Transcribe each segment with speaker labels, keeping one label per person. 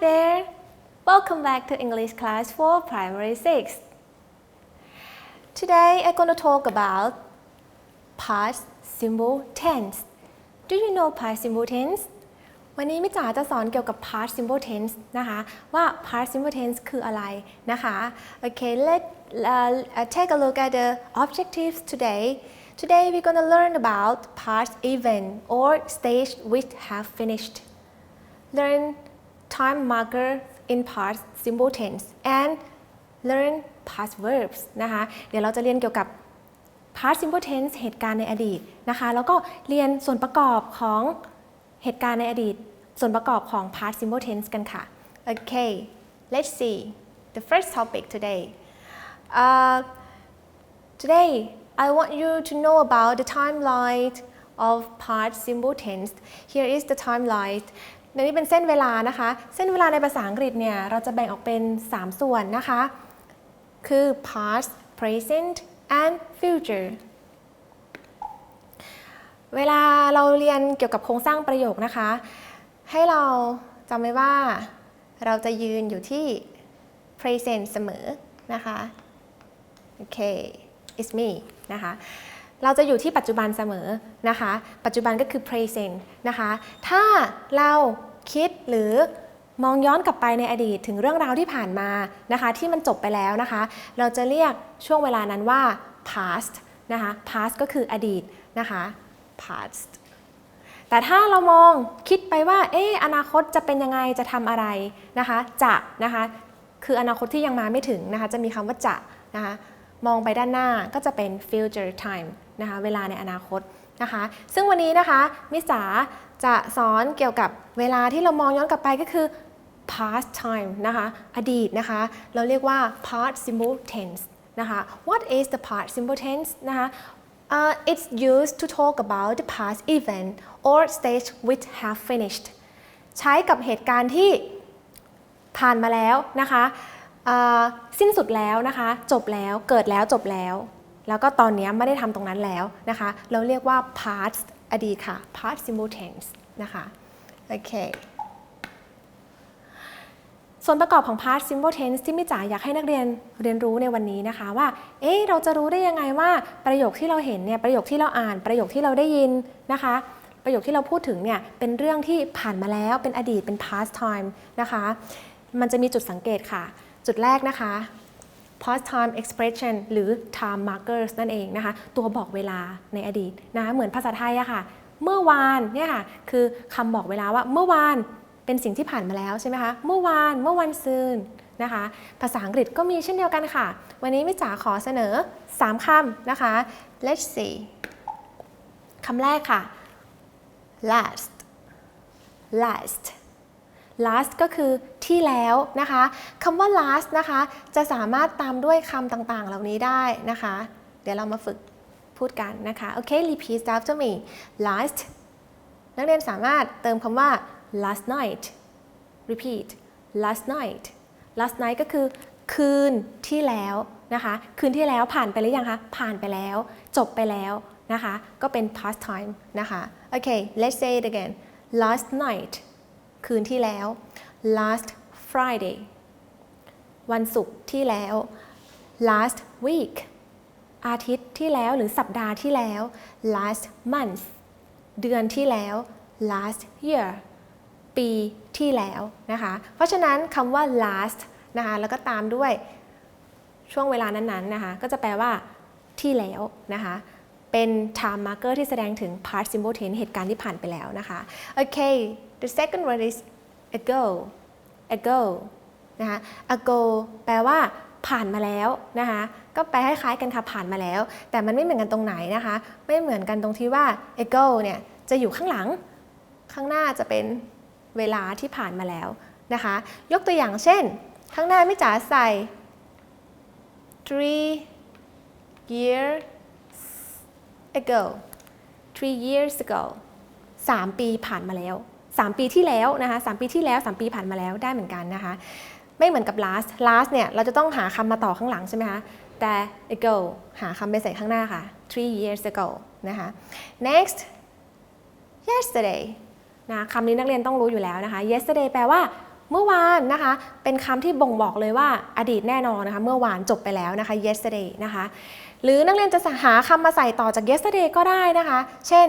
Speaker 1: there! Welcome back to English class for primary 6. Today I'm going to talk about past simple tense. Do you know past simple tense? วันนี้มิจ๋าจะสอนเกี่ยวกับ past simple tense นะคะ ว่า past simple tense คืออะไรนะคะ Okay let uh, uh, take a look at the objectives today Today we're gonna learn about past event or stage which have finished learn time marker in past simple tense and learn past verbs นะคะ เดี๋ยวเราจะเรียนเกี่ยวกับ past simple tense เหตุการณ์ในอดีตนะคะ แล้วก็เรียนส่วนประกอบของเหตุการณ์ในอดีต ส่วนประกอบของ past simple tense กันค่ะ Okay let's see the first topic today uh, today I want you to know about the timeline of past simple tense here is the timeline ในนี้เป็นเส้นเวลานะคะ เส้นเวลาในภาษาอังกฤษเนี่ย เราจะแบ่งออกเป็น 3 ส่วนนะคะ คือ past present and future เวลาเราเรียนเกี่ยวกับโครงสร้างประโยคนะคะ ให้เราจำไว้ว่าเราจะยืนอยู่ที่ present เสมอนะคะ โอเค it's me นะคะ เราจะอยู่ที่ปัจจุบันเสมอนะคะ ปัจจุบันก็คือ present นะคะ ถ้าเราคิดหรือมองย้อนกลับไปในอดีตถึงเรื่องราวที่ผ่านมานะคะ ที่มันจบไปแล้วนะคะ เราจะเรียกช่วงเวลานั้นว่า past นะคะ past ก็คืออดีตนะคะ past แต่ถ้าเรามองคิดไปว่า เอออนาคตจะเป็นยังไงจะทำอะไรนะคะ จะนะคะ คืออนาคตที่ยังมาไม่ถึงนะคะ จะมีคำว่าจะนะคะ มองไปด้านหน้าก็จะเป็น future time นะคะเวลาในอนาคตนะคะ ซึ่งวันนี้นะคะมิสาจะสอนเกี่ยวกับเวลาที่เรามองย้อนกลับไปก็คือ past time นะคะอดีตนะคะ เราเรียกว่า past simple tense นะคะ what is the past simple tense นะคะ Uh, it's used to talk about the past event or stage which have finished ใช้กับเหตุการณ์ที่ผ่านมาแล้วนะคะอ่าสิ้นสุดแล้วนะคะ จบแล้วเกิดแล้วจบแล้ว แล้วก็ตอนนี้ไม่ได้ทำตรงนั้นแล้วนะคะ เราเรียกว่า past อดีตค่ะ past simple tense นะคะ โอเค ส่วนประกอบของ past simple tense ที่มิจ๋าอยากให้นักเรียนเรียนรู้ในวันนี้นะคะว่า เอ๊ะ เราจะรู้ได้ยังไงว่าประโยคที่เราเห็นเนี่ย ประโยคที่เราอ่าน ประโยคที่เราได้ยินนะคะ ประโยคที่เราพูดถึงเนี่ย เป็นเรื่องที่ผ่านมาแล้ว เป็นอดีต เป็น past time นะคะ มันจะมีจุดสังเกตค่ะ จุดแรกนะคะ past time expression หรือ time markers นั่นเองนะคะ ตัวบอกเวลาในอดีตนะคะเหมือนภาษาไทยอะค่ะ เมื่อวานเนี่ยค่ะ คือคำบอกเวลาว่าเมื่อวานเป็นสิ่งที่ผ่านมาแล้วใช่ไหมคะ เมื่อวานเมื่อวันซืนนะคะ ภาษาอังกฤษก็มีเช่นเดียวกันค่ะ วันนี้มิจ๋าขอเสนอ 3คำนะคะ let's see คำแรกค่ะ last last last ก็คือที่แล้วนะคะคำว่า last นะคะ จะสามารถตามด้วยคำต่างๆ เหล่านี้ได้นะคะ เดี๋ยวเรามาฝึกพูดกันนะคะโอเค repeat after me last นักเรียนสามารถเติมคำว่า last night repeat last night last night ก็คือคืนที่แล้วนะคะ คืนที่แล้วผ่านไปหรือยังคะ ผ่านไปแล้ว จบไปแล้วนะคะ ก็เป็น past time นะคะ โอเค let's say it again last night คืนที่แล้ว last Friday วันศุกร์ที่แล้ว last week อาทิตย์ที่แล้วหรือสัปดาห์ที่แล้ว last month เดือนที่แล้ว last year ปีที่แล้วนะคะ เพราะฉะนั้นคำว่า last นะคะแล้วก็ตามด้วยช่วงเวลานั้นๆนะคะ ก็จะแปลว่าที่แล้วนะคะ เป็น time marker ที่แสดงถึง past simple tense เหตุการณ์ที่ผ่านไปแล้วนะคะ โอเค the second word is ago ago นะคะ ago แปลว่าผ่านมาแล้วนะคะก็แปลคล้ายๆกันค่ะผ่านมาแล้ว แต่มันไม่เหมือนกันตรงไหนนะคะ ไม่เหมือนกันตรงที่ว่า ago เนี่ยจะอยู่ข้างหลัง ข้างหน้าจะเป็นเวลาที่ผ่านมาแล้วนะคะ ยกตัวอย่างเช่น ข้างหน้าไม่จ๋าใส่ three years ago three years ago สามปีผ่านมาแล้ว 3 ปีที่แล้วนะคะ3ปีที่แล้ว 3 ปีผ่านมาแล้วได้เหมือนกันนะคะ ไม่เหมือนกับ last last เนี่ยเราจะต้องหาคำมาต่อข้างหลังใช่ไหมคะแต่ ago หาคำไปใส่ข้างหน้าค่ะ three years ago นะคะ next yesterday นะคำนี้นักเรียนต้องรู้อยู่แล้วนะคะ yesterday แปลว่าเมื่อวานนะคะ เป็นคำที่บ่งบอกเลยว่าอดีตแน่นอนนะคะ เมื่อวานจบไปแล้วนะคะ yesterday นะคะ หรือนักเรียนจะหาคำมาใส่ต่อจาก yesterday ก็ได้นะคะ เช่น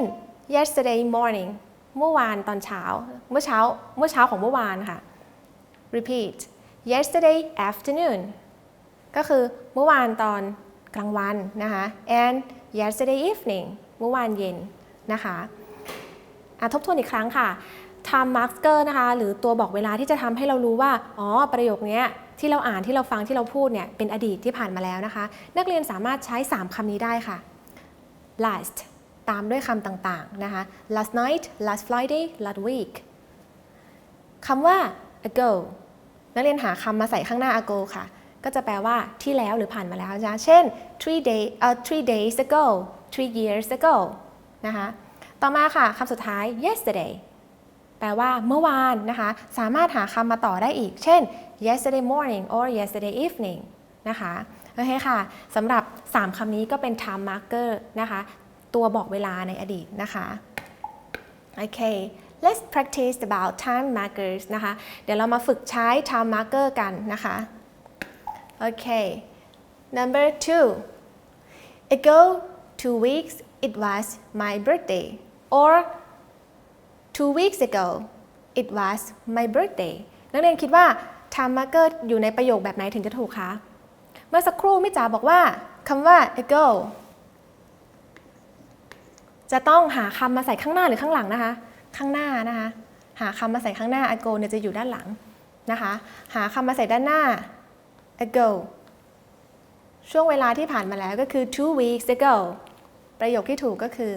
Speaker 1: yesterday morning เมื่อวานตอนเช้า เมื่อเช้า เมื่อเช้าของเมื่อวานค่ะ repeat yesterday afternoon ก็คือเมื่อวานตอนกลางวันนะคะ and yesterday evening เมื่อวานเย็นนะคะะทบทวนอีกครั้งค่ะ time marker นะคะ หรือตัวบอกเวลาที่จะทำให้เรารู้ว่า อ๋อ ประโยคนี้ที่เราอ่านที่เราฟังที่เราพูดเนี่ย เป็นอดีตที่ผ่านมาแล้วนะคะ นักเรียนสามารถใช้ 3คำนี้ได้ค่ะ last ตามด้วยคำต่างๆนะคะ last night last Friday last week คำว่า ago นักเรียนหาคำมาใส่ข้างหน้า ago ค่ะ ก็จะแปลว่าที่แล้วหรือผ่านมาแล้วนะเช่น three day เอ่อ three days ago three years ago นะคะ ต่อมาค่ะคำสุดท้าย yesterday แปลว่าเมื่อวานนะคะ สามารถหาคำมาต่อได้อีก เช่น yesterday morning or yesterday evening นะคะ โอเคค่ะ สำหรับ 3คำนี้ก็เป็น time marker นะคะ ตัวบอกเวลาในอดีตนะคะโอเค let's practice about time markers นะคะ เดี๋ยวเรามาฝึกใช้ time marker กันนะคะ โอเค number two ago two weeks it was my birthday or two weeks ago it was my birthday นักเรียนคิดว่า time marker อยู่ในประโยคแบบไหนถึงจะถูกคะ เมื่อสักครู่มิจ๋าบอกว่าคำว่า ago จะต้องหาคำมาใส่ข้างหน้าหรือข้างหลังนะคะ ข้างหน้านะคะ หาคำมาใส่ข้างหน้า ago เนี่ยจะอยู่ด้านหลังนะคะ หาคำมาใส่ด้านหน้า ago ช่วงเวลาที่ผ่านมาแล้วก็คือ two weeks ago ประโยคที่ถูกก็คือ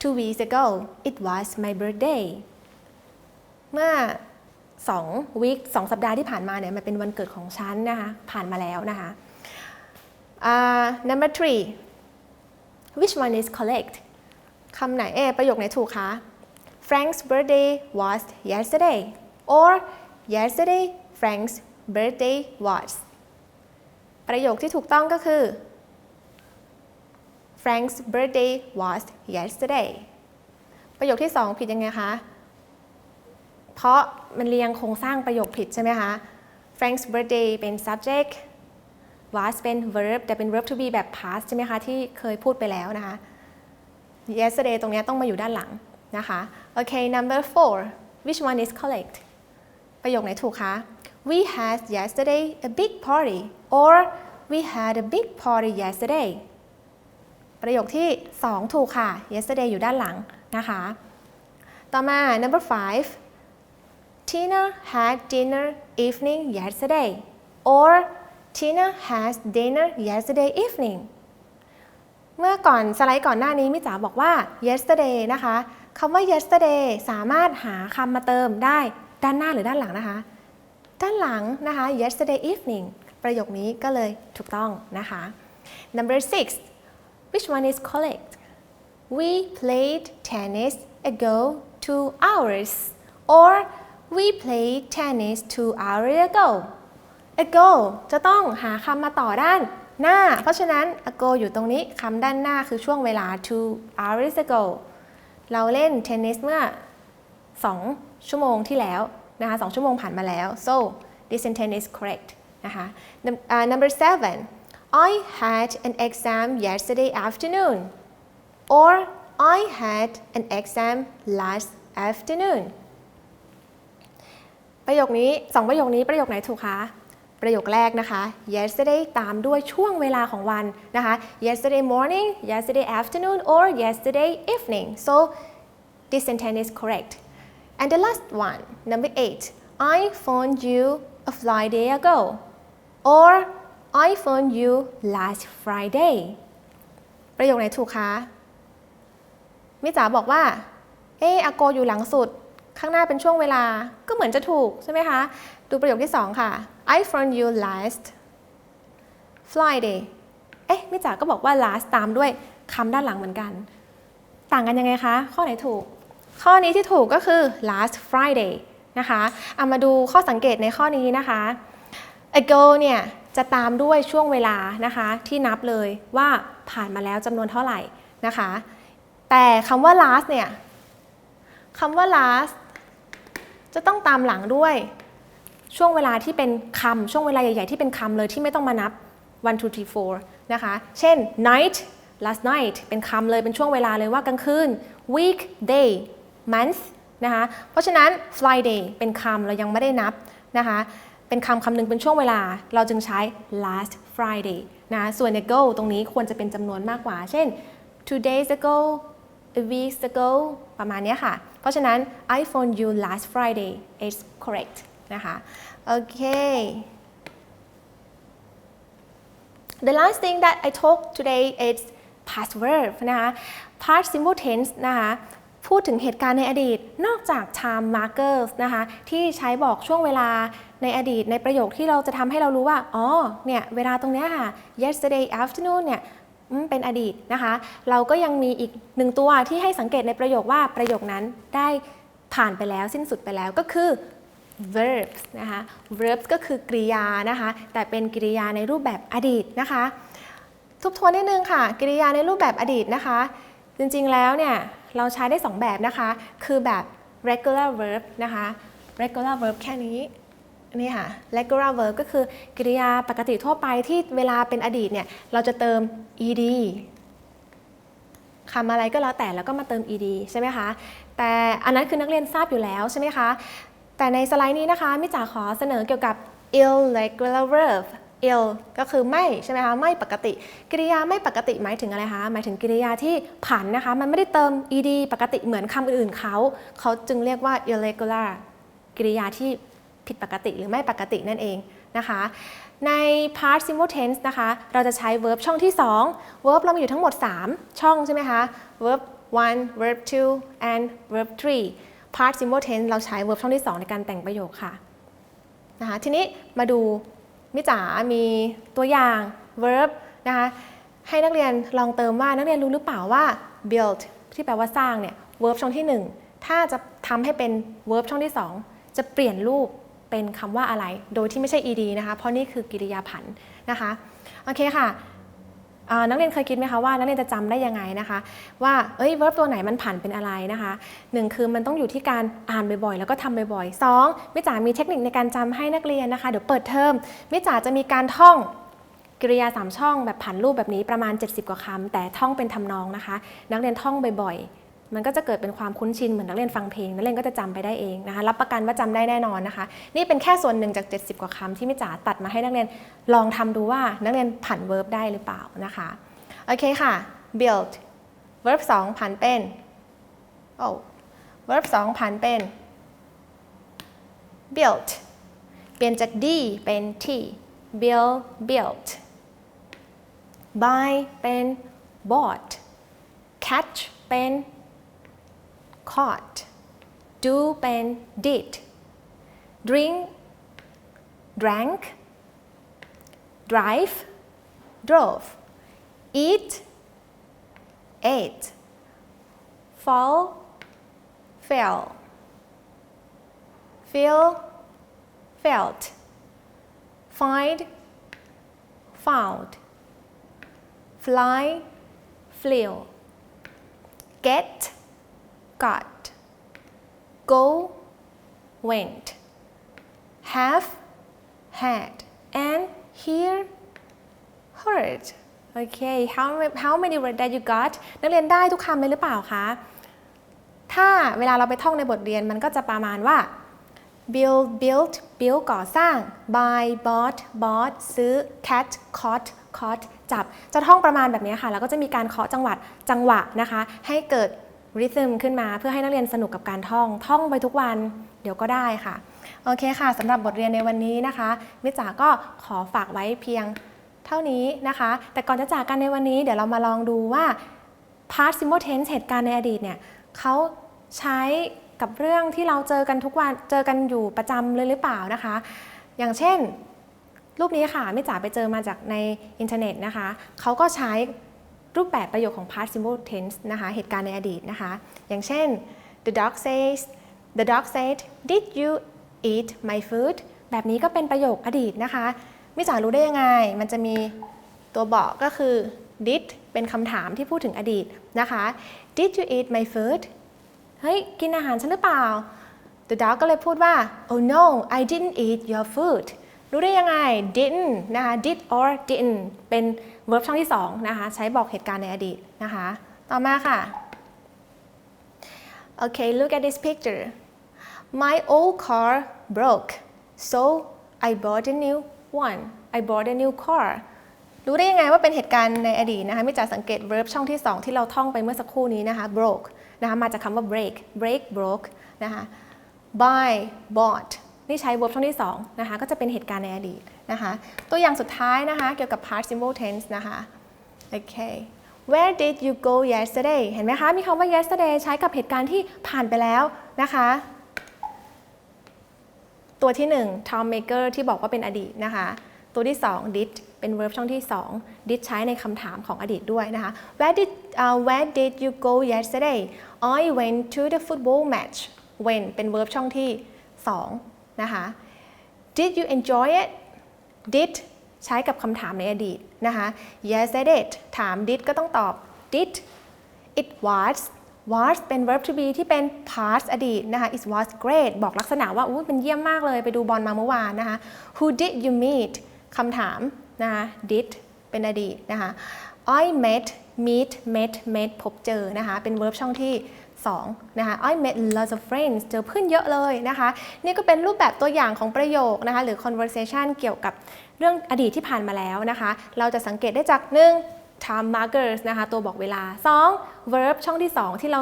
Speaker 1: two weeks ago it was my birthday เมื่อ2 week 2สัปดาห์ที่ผ่านมาเนี่ยมันเป็นวันเกิดของฉันนะคะ ผ่านมาแล้วนะคะ uh, number three which one is correct คำไหนเอประโยคไหนถูกคะ Frank's birthday was yesterday or yesterday Frank's birthday was ประโยคที่ถูกต้องก็คือ Frank's birthday was yesterday ประโยคที่สองผิดยังไงคะ เพราะมันเรียงโครงสร้างประโยคผิดใช่ไหมคะ Frank's birthday เป็น subject was เป็น verb แต่เป็น verb to be แบบ past ใช่ไหมคะ ที่เคยพูดไปแล้วนะคะ yesterday ตรงนี้ต้องมาอยู่ด้านหลังนะคะโอเค number four which one is correct ประโยคไหนถูกคะ we had yesterday a big party or we had a big party yesterday ประโยคที่ 2 ถูกค่ะ yesterday อยู่ด้านหลังนะคะ ต่อมา number five Tina had dinner evening yesterday or Tina has dinner yesterday evening เมื่อก่อนสไลด์ก่อนหน้านี้มิจ๋าบอกว่า yesterday นะคะคำว่า yesterday สามารถหาคำมาเติมได้ด้านหน้าหรือด้านหลังนะคะ ด้านหลังนะคะ yesterday evening ประโยคนี้ก็เลยถูกต้องนะคะ number six which one is correct we played tennis ago two hours or we played tennis two hours ago ago จะต้องหาคำมาต่อด้าน หน้า เพราะฉะนั้น ago อยู่ตรงนี้คำด้านหน้าคือช่วงเวลา two hours ago เราเล่นเทนนิสเมื่อ 2 ชั่วโมงที่แล้วนะคะ2ชั่วโมงผ่านมาแล้ว so this sentence is correct นะคะ Num- uh, number seven I had an exam yesterday afternoon or I had an exam last afternoon ประโยคนี้สองประโยคนี้ประโยคไหนถูกคะ ประโยคแรกนะคะ yesterday ตามด้วยช่วงเวลาของวันนะคะ yesterday morning yesterday afternoon or yesterday evening so this sentence is correct and the last one number eight I phoned you a Friday ago or I phoned you last Friday ประโยคไหนถูกคะมิจ๋าบอกว่า เอออโกอยู่หลังสุด ข้างหน้าเป็นช่วงเวลา ก็เหมือนจะถูกใช่ไหมคะ ดูประโยคที่ 2 ค่ะ I phoned you last Friday เอ๊ะมิจ๋าก็บอกว่า last ตามด้วยคำด้านหลังเหมือนกัน ต่างกันยังไงคะ ข้อไหนถูก ข้อนี้ที่ถูกก็คือ last Friday นะคะเอามาดูข้อสังเกตในข้อนี้นะคะ ago เนี่ยจะตามด้วยช่วงเวลานะคะที่นับเลยว่าผ่านมาแล้วจำนวนเท่าไหร่นะคะ แต่คำว่า last เนี่ยคำว่า last จะต้องตามหลังด้วย ช่วงเวลาที่เป็นคำช่วงเวลาใหญ่ ๆ ที่เป็นคำเลยที่ไม่ต้องมานับ one two three four นะคะ เช่น night last night เป็นคำเลยเป็นช่วงเวลาเลยว่ากลางคืน week day month นะคะ เพราะฉะนั้น Friday เป็นคำเรายังไม่ได้นับนะคะ เป็นคำคำหนึ่งเป็นช่วงเวลา เราจึงใช้ last Friday นะ ส่วน ago ตรงนี้ควรจะเป็นจำนวนมากกว่า เช่น two days ago a week ago ประมาณนี้ค่ะ เพราะฉะนั้น I phoned you last Friday is correct นะคะโอเค The last thing that I talk today is past verb นะคะ past simple tense นะคะพูดถึงเหตุการณ์ในอดีตนอกจาก time markers นะคะที่ใช้บอกช่วงเวลาในอดีตในประโยคที่เราจะทำให้เรารู้ว่า อ๋อ เนี่ย เวลาตรงนี้ค่ะ yesterday afternoon เนี่ยเป็นอดีตนะคะ เราก็ยังมีอีกหนึ่งตัวที่ให้สังเกตในประโยคว่าประโยคนั้นได้ผ่านไปแล้วสิ้นสุดไปแล้วก็คือ verbs นะคะ verbs ก็คือกริยานะคะ แต่เป็นกริยาในรูปแบบอดีตนะคะ ทบทวนนิดนึงค่ะ กริยาในรูปแบบอดีตนะคะ จริงๆแล้วเนี่ย เราใช้ได้ 2 แบบนะคะ คือแบบ regular verb นะคะ regular verb แค่นี้นี่ค่ะ regular verb ก็คือกริยาปกติทั่วไปที่เวลาเป็นอดีตเนี่ย เราจะเติม ed คำอะไรก็แล้วแต่แล้วก็มาเติม ed ใช่ไหมคะ แต่อันนั้นคือนักเรียนทราบอยู่แล้วใช่ไหมคะ แต่ในสไลด์นี้นะคะมิจ๋าขอเสนอเกี่ยวกับ irregular verb ill ก็คือไม่ใช่ไหมคะไม่ปกติ กริยาไม่ปกติหมายถึงอะไรคะหมายถึงกริยาที่ผันนะคะ มันไม่ได้เติม ed ปกติเหมือนคำอื่นๆเขา เขาจึงเรียกว่า irregular กริยาที่ผิดปกติหรือไม่ปกตินั่นเองนะคะ ใน past simple tense นะคะ เราจะใช้ verb ช่องที่ 2 verb เรามีอยู่ทั้งหมด 3 ช่องใช่ไหมคะ verb 1 verb 2 and verb 3 past simple tense เราใช้ verb ช่องที่ 2 ในการแต่งประโยคค่ะนะคะทีนี้มาดูมิจ๋ามีตัวอย่าง verb นะคะให้นักเรียนลองเติมว่านักเรียนรู้หรือเปล่าว่า build ที่แปลว่าสร้างเนี่ย verb ช่องที่ 1 ถ้าจะทำให้เป็น verb ช่องที่ 2 จะเปลี่ยนรูปเป็นคำว่าอะไร โดยที่ไม่ใช่ ed นะคะ เพราะนี่คือกริยาผันนะคะ โอเคค่ะ นักเรียนเคยคิดไหมคะว่านักเรียนจะจำได้ยังไงนะคะ ว่าเอ้ย verb ตัวไหนมันผันเป็นอะไรนะคะหนึ่งคือมันต้องอยู่ที่การอ่านบ่อยๆ แล้วก็ทำบ่อยๆสองมิจ๋ามีเทคนิคในการจำให้นักเรียนนะคะเดี๋ยวเปิดเทอมมิจ๋าจะมีการท่องกริยาสามช่องแบบผันรูปแบบนี้ประมาณ 70 กว่าคำแต่ท่องเป็นทำนองนะคะ นักเรียนท่องบ่อยๆ มันก็จะเกิดเป็นความคุ้นชินเหมือนนักเรียนฟังเพลงนักเรียนก็จะจำไปได้เองนะคะ รับประกันว่าจำได้แน่นอนนะคะ นี่เป็นแค่ส่วนหนึ่งจาก 70 กว่าคำที่มิจ๋าตัดมาให้นักเรียนลองทำดูว่านักเรียนผัน verb ได้หรือเปล่านะคะโอเคค่ะ build verb 2ผันเป็นโอ้ verb 2ผันเป็น built เปลี่ยนจาก d เป็น t build built buy เป็น bought catch เป็น caught do เป็น did drink drank drive drove eat ate fall fell feel felt find found fly flew get got go went have had and hear heard โอเค how how many words that you got นักเรียนได้ทุกคำเลยหรือเปล่าคะ ถ้าเวลาเราไปท่องในบทเรียนมันก็จะประมาณว่า build built build ก่อสร้าง buy bought bought ซื้อ catch caught caught จับ จะท่องประมาณแบบนี้ค่ะ แล้วก็จะมีการเคาะจังหวัดจังหวะนะคะ ให้เกิด rhythm ขึ้นมาเพื่อให้นักเรียนสนุกกับการท่อง ท่องไปทุกวันเดี๋ยวก็ได้ค่ะ โอเคค่ะสำหรับบทเรียนในวันนี้นะคะ มิจ๋าก็ขอฝากไว้เพียงเท่านี้นะคะ แต่ก่อนจะจากกันในวันนี้ เดี๋ยวเรามาลองดูว่า past simple tense เหตุการณ์ในอดีตเนี่ยเขาใช้กับเรื่องที่เราเจอกันทุกวันเจอกันอยู่ประจำเลยหรือเปล่านะคะ อย่างเช่น รูปนี้ค่ะมิจ๋าไปเจอมาจากในอินเทอร์เน็ตนะคะเขาก็ใช้ รูปแบบประโยคของ past simple tense นะคะเหตุการณ์ในอดีตนะคะ อย่างเช่น the dog says the dog said did you eat my food แบบนี้ก็เป็นประโยคอดีตนะคะมิจารู้ได้ยังไง มันจะมีตัวบอกก็คือ did เป็นคำถามที่พูดถึงอดีตนะคะ did you eat my food เฮ้ย กินอาหารฉันหรือเปล่า the dog ก็เลยพูดว่า oh no I didn't eat your food รู้ได้ยังไง didn't นะคะ did or didn't เป็น verb ช่องที่2นะคะ ใช้บอกเหตุการณ์ในอดีตนะคะ ต่อมาค่ะ Okay look at this picture my old car broke so I bought a new one I bought a new car รู้ได้ยังไงว่าเป็นเหตุการณ์ในอดีตนะคะไม่จากสังเกต verb ช่องที่ 2 ที่เราท่องไปเมื่อสักครู่นี้นะคะ broke นะคะมาจากคำว่า break break broke นะคะ buy bought นี่ใช้ verb ช่องที่2นะคะก็จะเป็นเหตุการณ์ในอดีตนะคะตัวอย่างสุดท้ายนะคะเกี่ยวกับ past simple tense นะคะโอเค where did you go yesterday เห็นไหมคะ มีคำว่า yesterday ใช้กับเหตุการณ์ที่ผ่านไปแล้วนะคะ ตัวที่ 1 Tom Maker ที่บอกว่าเป็นอดีตนะคะ ตัวที่ 2 did เป็น verb ช่องที่ 2 did ใช้ในคำถามของอดีตด้วยนะคะ where did uh, where did you go yesterday I went to the football match when เป็น verb ช่องที่ 2 นะคะ did you enjoy it did ใช้กับคำถามในอดีตนะคะ yes I did ถาม did ก็ต้องตอบ did it was was เป็น verb to be ที่เป็น past อดีตนะคะ it was great บอกลักษณะว่าอู้เป็นเยี่ยมมากเลยไปดูบอลมาเมื่อวานนะคะ who did you meet คำถามนะคะ did เป็นอดีตนะคะ I met meet met met พบเจอนะคะ เป็น verb ช่องที่ 2นะคะ I met lots of friends เจอเพื่อนเยอะเลยนะคะ นี่ก็เป็นรูปแบบตัวอย่างของประโยคนะคะ หรือ conversation เกี่ยวกับเรื่องอดีตที่ผ่านมาแล้วนะคะ เราจะสังเกตได้จาก 1. time markers นะคะ ตัวบอกเวลา 2. verb ช่องที่ 2 ที่เรา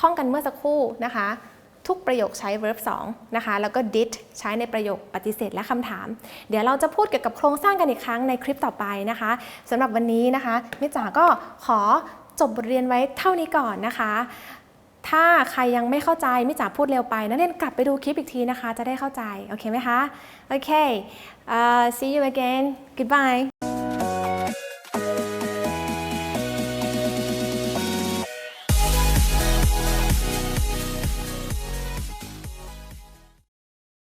Speaker 1: ท่องกันเมื่อสักครู่นะคะ ทุกประโยคใช้ verb 2นะคะ แล้วก็ did ใช้ในประโยคปฏิเสธและคำถาม เดี๋ยวเราจะพูดเกี่ยวกับโครงสร้างกันอีกครั้งในคลิปต่อไปนะคะสำหรับวันนี้นะคะมิจ๋าก็ขอจบบทเรียนไว้เท่านี้ก่อนนะคะ ถ้าใครยังไม่เข้าใจมิจ๋าพูดเร็วไป นักเรียนกลับไปดูคลิปอีกทีนะคะ จะได้เข้าใจ โอเคไหมคะ โอเค uh, see you again goodbye